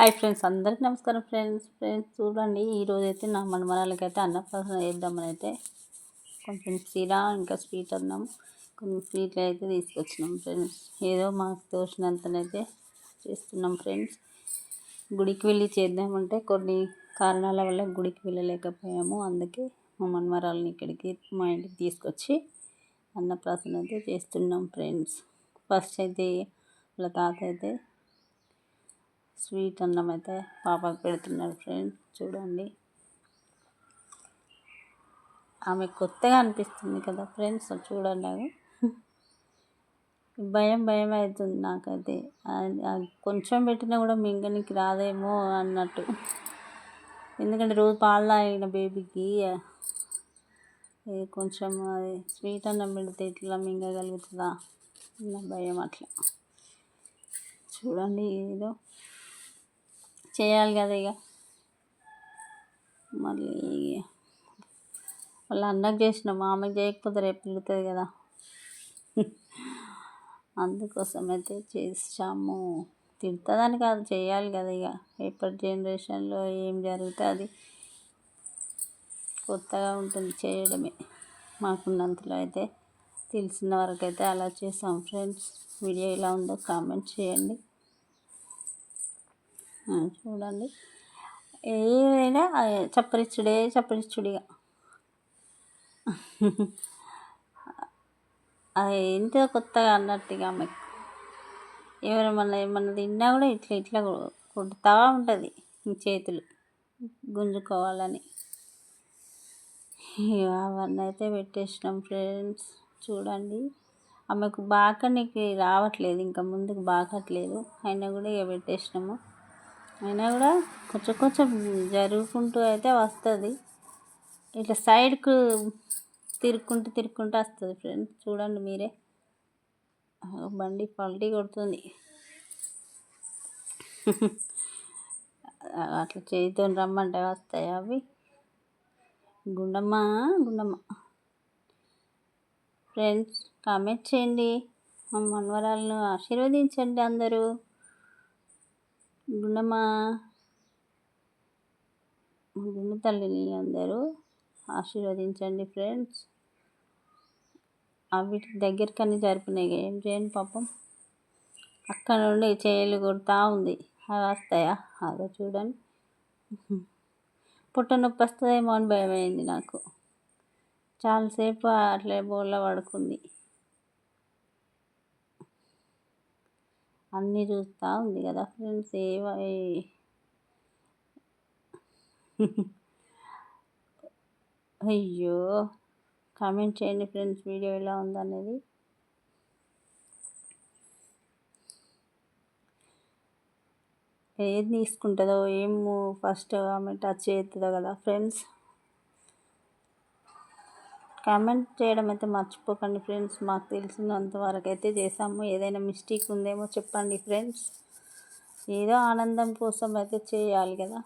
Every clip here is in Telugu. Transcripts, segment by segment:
హాయ్ ఫ్రెండ్స్ అందరికీ నమస్కారం ఫ్రెండ్స్. ఫ్రెండ్స్ చూడండి ఈరోజు అయితే నా మనమరాలకి అయితే అన్నప్రాసన వేద్దామని అయితే కొంచెం సిరా ఇంకా స్వీట్ అన్నాం కొన్ని స్వీట్లు అయితే తీసుకొచ్చినాం ఫ్రెండ్స్. ఏదో మాకు తోచినంతనైతే చేస్తున్నాం ఫ్రెండ్స్. గుడికి వెళ్ళి చేద్దామంటే కొన్ని కారణాల వల్ల గుడికి వెళ్ళలేకపోయాము. అందుకే మా మనమరాలని ఇక్కడికి మా ఇంటికి తీసుకొచ్చి అన్నప్రాసన అయితే చేస్తున్నాం ఫ్రెండ్స్. ఫస్ట్ అయితే వాళ్ళ తాత అయితే స్వీట్ అన్నం అయితే పాపకు పెడుతున్నారు ఫ్రెండ్స్ చూడండి. ఆమె కొత్తగా అనిపిస్తుంది కదా ఫ్రెండ్స్ చూడండి అవి భయం భయం అవుతుంది నాకైతే. కొంచెం పెట్టినా కూడా మింగనికి రాదేమో అన్నట్టు. ఎందుకంటే రోజు పాలు తాగిన బేబీకి కొంచెం అది స్వీట్ అన్నం పెడితే ఇట్లా మింగగలుగుతుందా నా భయం అట్లా. చూడండి ఏదో చేయాలి కదా ఇక. మళ్ళీ వాళ్ళ అన్నకు చేసిన మా చేయకపోతే రేపు పిలుతుంది కదా. అందుకోసం అయితే చేసాము తింటుందని కాదు చేయాలి కదా ఇక. ఎప్పటి జనరేషన్లో ఏం జరిగితే అది కొత్తగా ఉంటుంది చేయడమే. మాకున్నంతలో అయితే తెలిసిన వరకు అయితే అలా చేసాం ఫ్రెండ్స్ వీడియో ఎలా ఉందో కామెంట్ చేయండి. చూడండి. ఏదైనా చప్పరిచ్చుడే చప్పరిచ్చుడిగా. అది ఎంత కొత్తగా అన్నట్టుగా ఆమెకు ఎవరేమన్నా ఏమన్నా తిన్నా కూడా ఇట్లా ఇట్లా కొడుతూ ఉంటుంది చేతులు గుంజుకోవాలని. అవన్నీ అయితే పెట్టేసినాం ఫ్రెండ్స్. చూడండి. ఆమెకు బాకనికి రావట్లేదు ఇంకా ముందుకు బాకట్లేదు. అయినా కూడా ఇక పెట్టేసినాము. అయినా కూడా కొంచెం కొంచెం జరుగుకుంటూ అయితే వస్తుంది. ఇట్లా సైడ్కు తిరుక్కుంటూ తిరుక్కుంటూ వస్తుంది ఫ్రెండ్స్ చూడండి మీరే. బండి పల్టీ కొడుతుంది. అట్లా చేతితో రమ్మంటే వస్తాయి అవి. గుండమ్మ గుండమ్మ. ఫ్రెండ్స్ కామెంట్ చేయండి. మా మనవరాలను ఆశీర్వదించండి అందరూ. గుండమ్మ గుండు తల్లిని అందరూ ఆశీర్వదించండి ఫ్రెండ్స్. అవి దగ్గరికని జరిపినాయి ఏం చేయండి పాపం. అక్కడ నుండి చేయలు కొడుతూ ఉంది. అవి వస్తాయా? అదో చూడండి. పుట్ట నొప్పి వస్తుందేమో అని భయమైంది నాకు. చాలాసేపు అట్లే బోర్లో పడుకుంది. అన్నీ చూస్తూ ఉంది కదా ఫ్రెండ్స్ ఏవ అయ్యో కామెంట్ చేయండి ఫ్రెండ్స్ వీడియో ఎలా ఉందనేది. ఏది తీసుకుంటుందో ఏమో ఫస్ట్ ఆమె టచ్ చేస్తుందో కదా ఫ్రెండ్స్. కామెంట్ చేయడం అయితే మర్చిపోకండి ఫ్రెండ్స్. మాకు తెలిసినంత వరకు అయితే చేసాము ఏదైనా మిస్టేక్ ఉందేమో చెప్పండి ఫ్రెండ్స్. ఏదో ఆనందం కోసం అయితే చేయాలి కదా.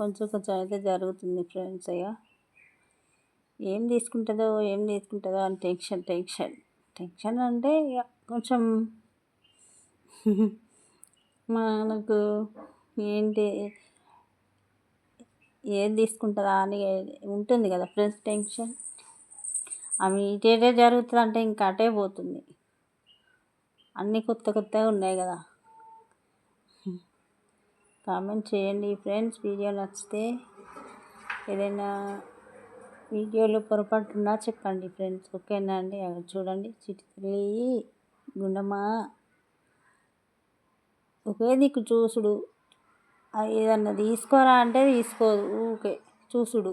కొంచెం కొంచెం అయితే జరుగుతుంది ఫ్రెండ్స్ ఇక. ఏం తీసుకుంటుందో ఏం తీసుకుంటుందో అని టెన్షన్ టెన్షన్. టెన్షన్ అంటే ఇక కొంచెం మనకు ఏంటి ఏం తీసుకుంటుందా అని ఉంటుంది కదా ఫ్రెండ్స్ టెన్షన్. అవి ఇటేటే జరుగుతుంది అంటే ఇంకా అటే పోతుంది. అన్నీ కొత్త కొత్తగా ఉన్నాయి కదా. కామెంట్ చేయండి ఫ్రెండ్స్ వీడియో నచ్చితే ఏదైనా వీడియోలో పొరపాటు ఉన్నా చెప్పండి ఫ్రెండ్స్. ఓకేనా అండి? చూడండి. చిటికలి గుండమా ఒకే దిక్కు చూసుడు. ఏదన్నా తీసుకోరా అంటే తీసుకోదు. ఊకే చూసుడు.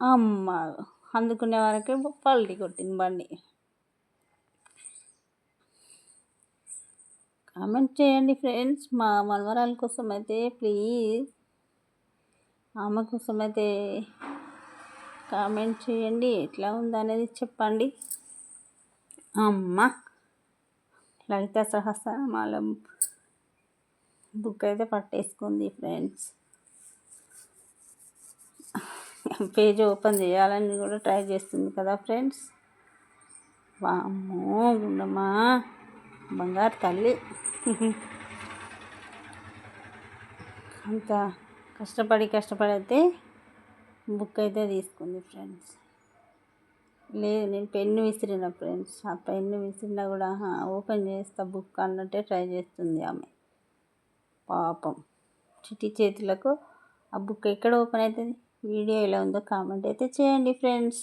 అమ్మ అందుకునే వరకే పల్టీ కొట్టింది బండి. కామెంట్ చేయండి ఫ్రెండ్స్ మా మనవరాల కోసం అయితే ప్లీజ్ ఆమె కోసం అయితే కామెంట్ చేయండి ఎట్లా ఉందనేది చెప్పండి. అమ్మ లలిత సహస్రమాల బుక్ అయితే పట్టేసుకుంది ఫ్రెండ్స్ పేజ్ ఓపెన్ చేయాలని కూడా ట్రై చేస్తుంది కదా ఫ్రెండ్స్. వామ్మో గుండమ్మా. బంగారు తల్లి. అంత కష్టపడి కష్టపడి అయితే బుక్ అయితే తీసుకుంది ఫ్రెండ్స్. లేదు నేను పెన్ను విసిరిన ఫ్రెండ్స్. ఆ పెన్ను విసిరినా కూడా ఓపెన్ చేస్తా బుక్ అన్నట్టే ట్రై చేస్తుంది ఆమె. పాపం. చిట్టి చేతులకు ఆ బుక్ ఎక్కడ ఓపెన్ అవుతుంది వీడియో ఎలా ఉందో కామెంట్ అయితే చేయండి ఫ్రెండ్స్.